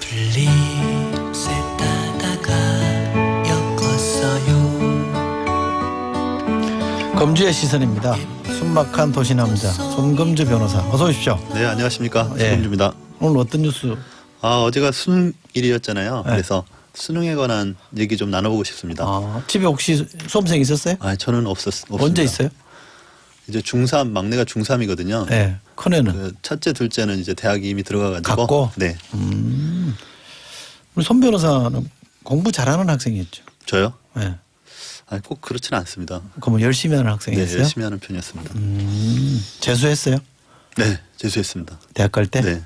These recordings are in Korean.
플립스 따다가 엮었어요 검주의 시선입니다. 순박한 도시 남자 손금주 변호사 어서 오십시오. 네, 안녕하십니까. 예. 송금주입니다. 오늘 어떤 뉴스? 아, 어제가 수능일이었잖아요. 네. 그래서 수능에 관한 얘기 좀 나눠보고 싶습니다. 아, 아, 집에 혹시 수험생 있었어요? 저는 없었, 없습니다. 언제 있어요? 이제 중3, 막내가 중3이거든요. 네, 큰애는 그 첫째, 둘째는 이제 대학이 이미 들어가가지고. 갔고? 네. 우리 손 변호사는 공부 잘하는 학생이었죠. 저요? 네. 아, 꼭 그렇지는 않습니다. 그러면 열심히 하는 네, 학생이었어요? 열심히 하는 편이었습니다. 음, 재수했어요? 네, 재수했습니다. 대학 갈 때? 네.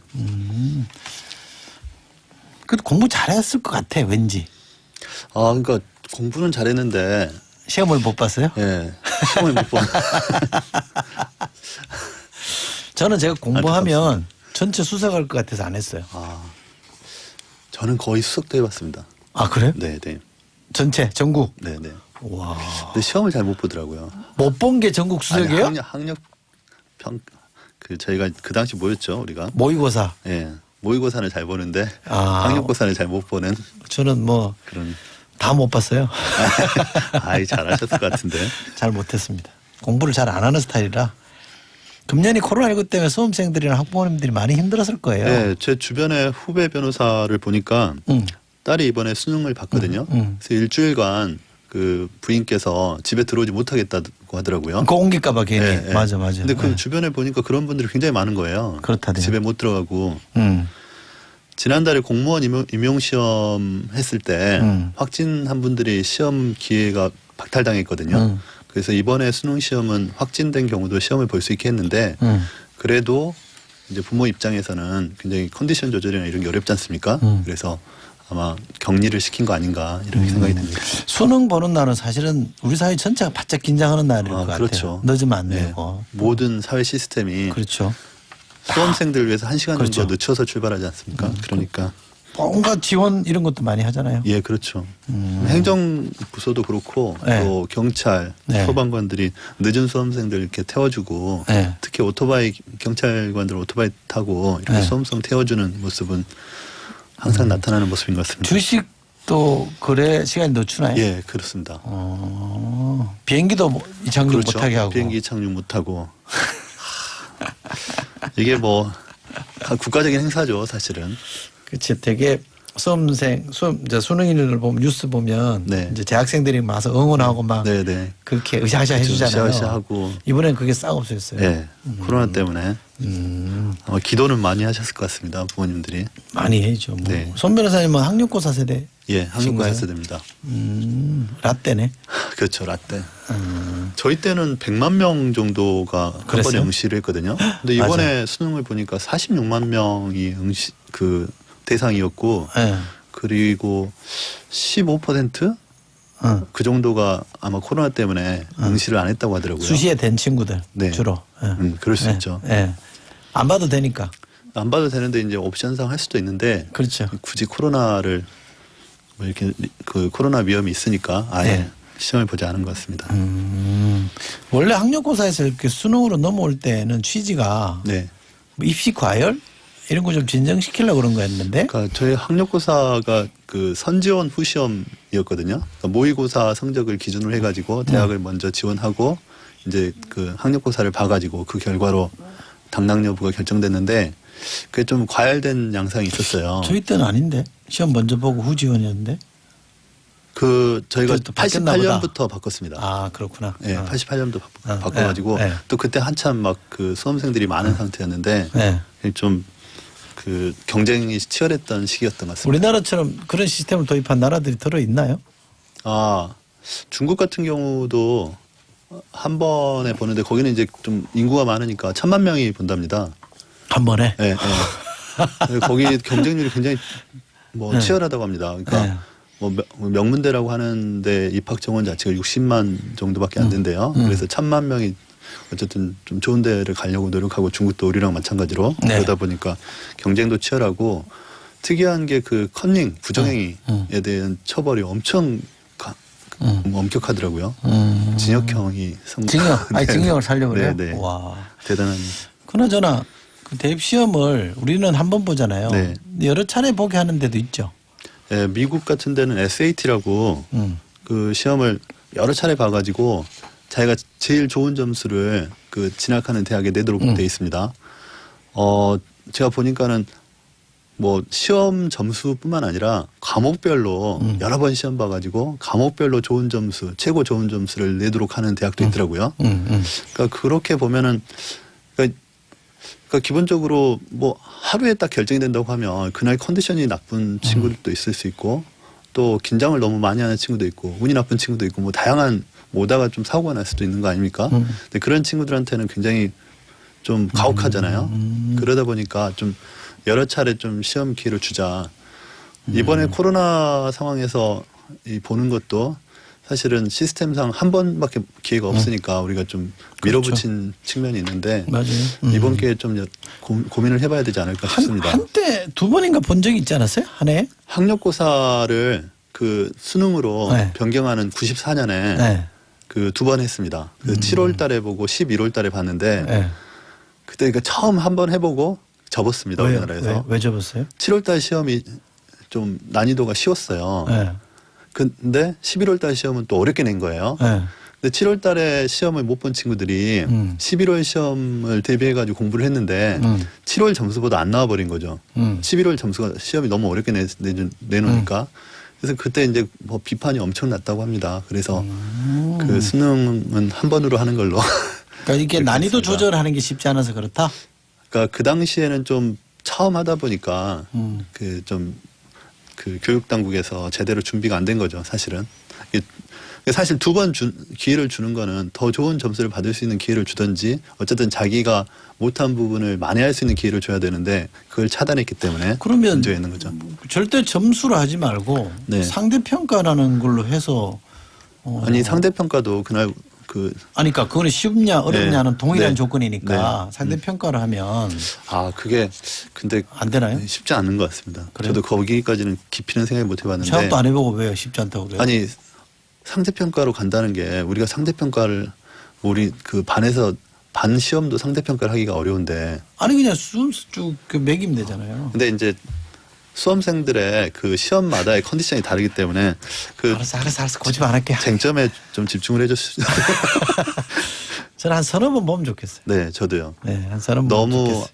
그래도 공부 잘했을 것 같아 왠지. 아, 그러니까 공부는 잘했는데, 시험을 못 봤어요? 예, 시험을 못 본. 저는 제가 공부하면 전체 수석할 것 같아서 안 했어요. 아, 저는 거의 수석도 해봤습니다. 아 그래 요? 네, 네. 전체 전국. 네, 네. 와. 근데 시험을 잘 못 보더라고요. 못 본 게 전국 아니, 수석이에요? 학력, 학력 평, 그 저희가 그 당시 뭐였죠 우리가? 모의고사. 예, 모의고사는 잘 보는데 아. 학력고사는 잘 못 보는 저는 뭐 다 못 그런. 봤어요. 아이 잘하셨을 것 같은데. 잘 못했습니다. 공부를 잘 안 하는 스타일이라. 금년이 코로나19 때문에 수험생들이나 학부모님들이 많이 힘들었을 거예요. 예, 제 주변에 후배 변호사를 보니까 응. 딸이 이번에 수능을 봤거든요. 음, 음. 그래서 일주일간 그 부인께서 집에 들어오지 못하겠다고 하더라고요. 그거 옮길까봐 괜히. 예, 예. 맞아, 맞아. 근데 그 예. 주변에 보니까 그런 분들이 굉장히 많은 거예요. 그렇다대요. 집에 못 들어가고 음. 지난달에 공무원 임용, 임용 시험 했을 때 음. 확진한 분들이 시험 기회가 박탈당했거든요. 음. 그래서 이번에 수능 시험은 확진된 경우도 시험을 볼 수 있게 했는데 음. 그래도 이제 부모 입장에서는 굉장히 컨디션 조절이나 이런 게 어렵지 않습니까? 음. 그래서 아마 격리를 시킨 거 아닌가 이렇게 생각이 듭니다. 수능 보는 날은 사실은 우리 사회 전체가 바짝 긴장하는 날일 것 아, 같아요. 그렇죠. 늦으면 안 네. 되고. 모든 사회 시스템이 그렇죠. 수험생들을 위해서 한 시간 그렇죠. 음, 정도 늦춰서 출발하지 않습니까? 그러니까 뭔가 지원 이런 것도 많이 하잖아요. 예, 그렇죠. 행정부서도 그렇고 네. 또 경찰, 네. 소방관들이 늦은 수험생들 이렇게 태워주고 네. 특히 오토바이 경찰관들 오토바이 타고 이렇게 네. 수험생 태워주는 모습은 항상 나타나는 모습인 것 같습니다. 주식도 그래 시간이 늦추나요? 예, 그렇습니다. 어, 비행기도 뭐 이착륙 그렇죠. 못하게 하고. 비행기 착륙 못하고 이게 뭐 국가적인 행사죠, 사실은. 그렇지. 되게 수험생 수험 이제 수능인을 보면 뉴스 보면 네. 이제 재학생들이 와서 응원하고 막 네, 네. 그렇게 으쌰으쌰 해주잖아요. 으쌰으쌰하고. 이번엔 그게 싹 없어졌어요. 예, 코로나 때문에 음, 아마 기도는 많이 하셨을 것 같습니다, 부모님들이. 많이 해죠. 뭐. 네. 손 변호사님은 학력고사 세대. 예, 신가요? 세대입니다. 음, 라떼네. 그렇죠, 라떼. 음, 저희 때는 100만 명 정도가 한 그랬어요? 번에 응시를 했거든요. 근데 이번에 수능을 보니까 46만 명이 응시 그 대상이었고 예. 그리고 15%그 어. 정도가 아마 코로나 때문에 응시를 안 했다고 하더라고요. 수시에 된 친구들 네. 주로. 예. 음, 그럴 수 예. 있죠. 예. 안 봐도 되니까. 안 봐도 되는데 이제 옵션상 할 수도 있는데 그렇죠. 굳이 코로나를 뭐 이렇게 리- 그 코로나 위험이 있으니까 아예 네. 시험을 보지 않은 것 같습니다. 음, 원래 학력고사에서 이렇게 수능으로 넘어올 때는 취지가 네. 뭐 입시 과열 이런 거 좀 진정시키려고 그런 거였는데 그러니까 저희 학력고사가 그 선지원 후시험이었거든요. 그러니까 모의고사 성적을 기준으로 해가지고 대학을 먼저 지원하고 이제 그 학력고사를 봐가지고 그 결과로 당락 여부가 결정됐는데 그게 좀 과열된 양상이 있었어요. 저희 때는 아닌데 시험 먼저 보고 후 지원이었는데 그 저희가 또 바뀌었나 보다. 88년부터 바꿨습니다. 아 그렇구나. 예, 어. 88년도 어, 바꿔가지고 예, 예. 또 그때 한참 막 그 수험생들이 많은 상태였는데 네. 좀 그 경쟁이 치열했던 시기였던 것 같습니다. 우리나라처럼 그런 시스템을 도입한 나라들이 들어 있나요? 아 중국 같은 경우도 한 번에 보는데 거기는 이제 좀 인구가 많으니까 천만 명이 본답니다. 한 번에. 예, 예. 거기 경쟁률이 굉장히 뭐 네. 치열하다고 합니다. 그러니까 네. 뭐 명- 명문대라고 하는데 입학 정원 자체가 60만 정도밖에 안 된대요. 음. 그래서 천만 명이 어쨌든 좀 좋은 데를 가려고 노력하고 중국도 우리랑 마찬가지로 네. 그러다 보니까 경쟁도 치열하고 특이한 게 그 컨닝 부정행위에 음, 대한 처벌이 엄청 가- 음. 엄격하더라고요. 음. 징역형이 성 징역. 아니 네. 징역을 살려고 그래요. 네, 네. 와. 대단한 그나저나 그 대입 시험을 우리는 한 번 보잖아요. 네. 여러 차례 보게 하는 데도 있죠. 예, 미국 같은 데는 SAT라고 음. 그 시험을 여러 차례 봐가지고 자기가 제일 좋은 점수를 그 진학하는 대학에 내도록 음. 돼 있습니다. 어 제가 보니까는 뭐 시험 점수뿐만 아니라 과목별로 음. 여러 번 시험 봐가지고 과목별로 좋은 점수, 최고 좋은 점수를 내도록 하는 대학도 있더라고요. 음, 음. 그러니까 그렇게 보면은 그러니까, 그러니까 기본적으로 뭐 하루에 딱 결정이 된다고 하면 그날 컨디션이 나쁜 친구들도 있을 수 있고 또 긴장을 너무 많이 하는 친구도 있고 운이 나쁜 친구도 있고 뭐 다양한 뭐 오다가 좀 사고가 날 수도 있는 거 아닙니까? 음. 근데 그런 친구들한테는 굉장히 좀 가혹하잖아요. 음. 그러다 보니까 좀 여러 차례 좀 시험 기회를 주자. 음. 이번에 코로나 상황에서 이 보는 것도 사실은 시스템상 한 번밖에 기회가 없으니까 우리가 좀 밀어붙인 측면이 있는데 맞아요. 음. 이번 기회에 좀 여- 고, 고민을 해봐야 되지 않을까 한, 싶습니다. 한때 두 번인가 본 적이 있지 않았어요? 한 해에? 학력고사를 그 수능으로 네. 변경하는 94년에 네. 그 두 번 했습니다. 그 7월 달에 보고 11월 달에 봤는데 네. 그때 그 처음 한 번 해보고 접었습니다. 왜요? 우리나라에서. 왜, 왜 접었어요? 7월 달 시험이 좀 난이도가 쉬웠어요. 네. 근데 11월 달 시험은 또 어렵게 낸 거예요. 네. 근데 7월 달에 시험을 못 본 친구들이 음. 11월 시험을 대비해 가지고 공부를 했는데 음. 7월 점수보다 안 나와 버린 거죠. 음. 11월 점수가 시험이 너무 어렵게 내, 내, 내놓으니까. 그래서 그때 이제 뭐 비판이 엄청 났다고 합니다. 그래서 음. 그 수능은 한 번으로 하는 걸로. 그러니까 이게 난이도. 조절하는 게 쉽지 않아서 그렇다. 그러니까 그 당시에는 좀 처음 하다 보니까 음. 그좀그 교육 당국에서 제대로 준비가 안 된 거죠, 사실은. 사실 두 번 기회를 주는 거는 더 좋은 점수를 받을 수 있는 기회를 주든지 어쨌든 자기가 못한 부분을 만회할 수 있는 기회를 줘야 되는데 그걸 차단했기 때문에 그러면 문제가 있는 거죠. 절대 점수로 하지 말고 네. 상대 평가라는 걸로 해서 어. 아니 상대 평가도 그날 그 아니 그러니까 그거는 쉽냐 어렵냐는 네. 동일한 네. 조건이니까 네. 상대 평가를 하면 아 그게 근데 안 되나요? 쉽지 않은 것 같습니다. 그래요? 저도 거기까지는 깊이는 생각 못 해봤는데 생각도 안 해보고 왜 쉽지 않다고 그래요? 아니 상대 평가로 간다는 게 우리가 상대 평가를 우리 그 반에서 반 시험도 상대 평가를 하기가 어려운데 아니 그냥 순수 쭉그 매기면 되잖아요. 근데 이제 수험생들의 그 시험마다의 컨디션이 다르기 때문에 그 알았어 알았어 알았어 고집 안 할게. 쟁점에 좀 집중을 해줬으면 저는 한 서너 번 보면 좋겠어요. 네 저도요 네, 한 서너 번 보면 너무 좋겠어요.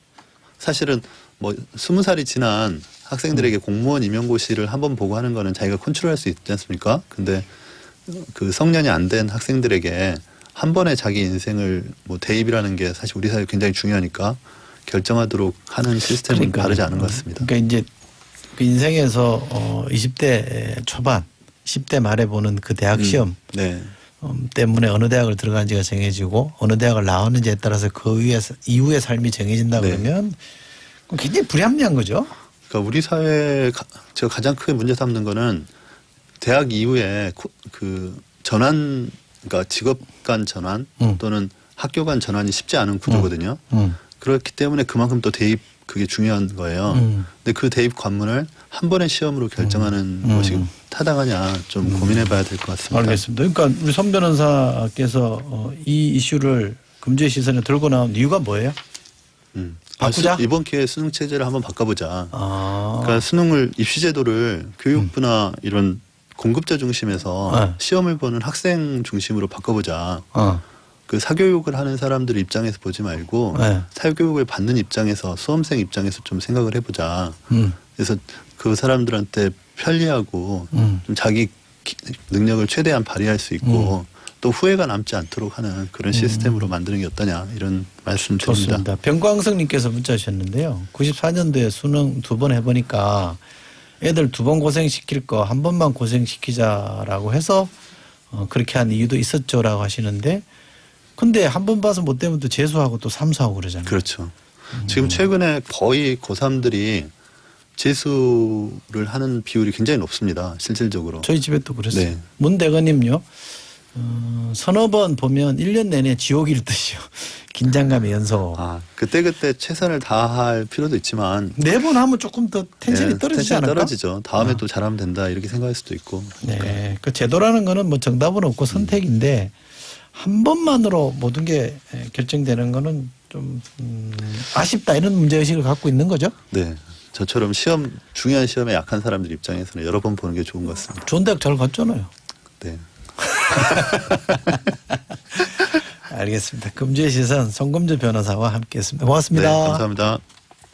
사실은 뭐 스무 살이 지난 학생들에게 음. 공무원 임용고시를 한번 보고 하는 거는 자기가 컨트롤할 수 있지 않습니까? 근데 그 성년이 안 된 학생들에게 한 번에 자기 인생을 뭐 대입이라는 게 사실 우리 사회에 굉장히 중요하니까 결정하도록 하는 시스템은 그러니까요. 바르지 않은 것 같습니다. 그러니까 이제 그 인생에서 어 20대 초반, 10대 말에 보는 그 대학 음, 시험 네. 음, 때문에 어느 대학을 들어간지가 정해지고 어느 대학을 나왔는지에 따라서 그 위에 이후의 삶이 정해진다 네. 그러면 그럼 굉장히 불합리한 거죠. 그러니까 우리 사회에 가- 제가 가장 크게 문제 삼는 거는 대학 이후에 코- 그 전환 그러니까 직업 간 전환 음. 또는 학교 간 전환이 쉽지 않은 구조거든요. 음. 그렇기 때문에 그만큼 또 대입 그게 중요한 거예요. 음. 근데 그 대입 관문을 한 번의 시험으로 결정하는 음. 것이 타당하냐 좀 고민해봐야 될 것 같습니다. 알겠습니다. 그러니까 우리 손 변호사께서 어, 이 이슈를 금주의 시선에 들고 나온 이유가 뭐예요? 음. 아, 바꾸자? 수- 이번 기회에 수능 체제를 한번 바꿔보자. 아, 그러니까 수능을 입시 제도를 교육부나 이런 공급자 중심에서 네. 시험을 보는 학생 중심으로 바꿔보자. 어. 그 사교육을 하는 사람들 입장에서 보지 말고 네. 사교육을 받는 입장에서 수험생 입장에서 좀 생각을 해보자. 음. 그래서 그 사람들한테 편리하고 음. 좀 자기 기- 능력을 최대한 발휘할 수 있고 또 후회가 남지 않도록 하는 그런 시스템으로 만드는 게 어떠냐 이런 말씀 드립니다. 음. 좋습니다. 병광석님께서 문자 주셨는데요. 94년도에 수능 두 번 해보니까 애들 두 번 고생시킬 거 한 번만 고생시키자라고 해서 어, 그렇게 한 이유도 있었죠라고 하시는데 근데 한 번 봐서 못 되면 또 재수하고 또 삼수하고 그러잖아요. 그렇죠. 음. 지금 최근에 거의 고3들이 재수를 하는 비율이 굉장히 높습니다. 실질적으로. 저희 집에 또 그랬어요. 네. 문 대건님요. 어, 서너 번 보면 1년 내내 지옥일 듯이요. 긴장감의 연속. 아, 그때그때 최선을 다할 필요도 있지만 네 번 하면 조금 더 텐션이 네, 떨어지지 텐션이 않을까? 떨어지죠. 다음에 아. 또 잘하면 된다 이렇게 생각할 수도 있고. 네. 그 제도라는 거는 뭐 정답은 없고 선택인데 한 번만으로 모든 게 결정되는 거는 좀 음, 아쉽다 이런 문제 의식을 갖고 있는 거죠. 네. 저처럼 시험 중요한 시험에 약한 사람들 입장에서는 여러 번 보는 게 좋은 것 같습니다. 좋은 대학 잘 갔잖아요. 네. 알겠습니다. 금주의 시선 송금주 변호사와 함께했습니다. 고맙습니다. 네, 감사합니다.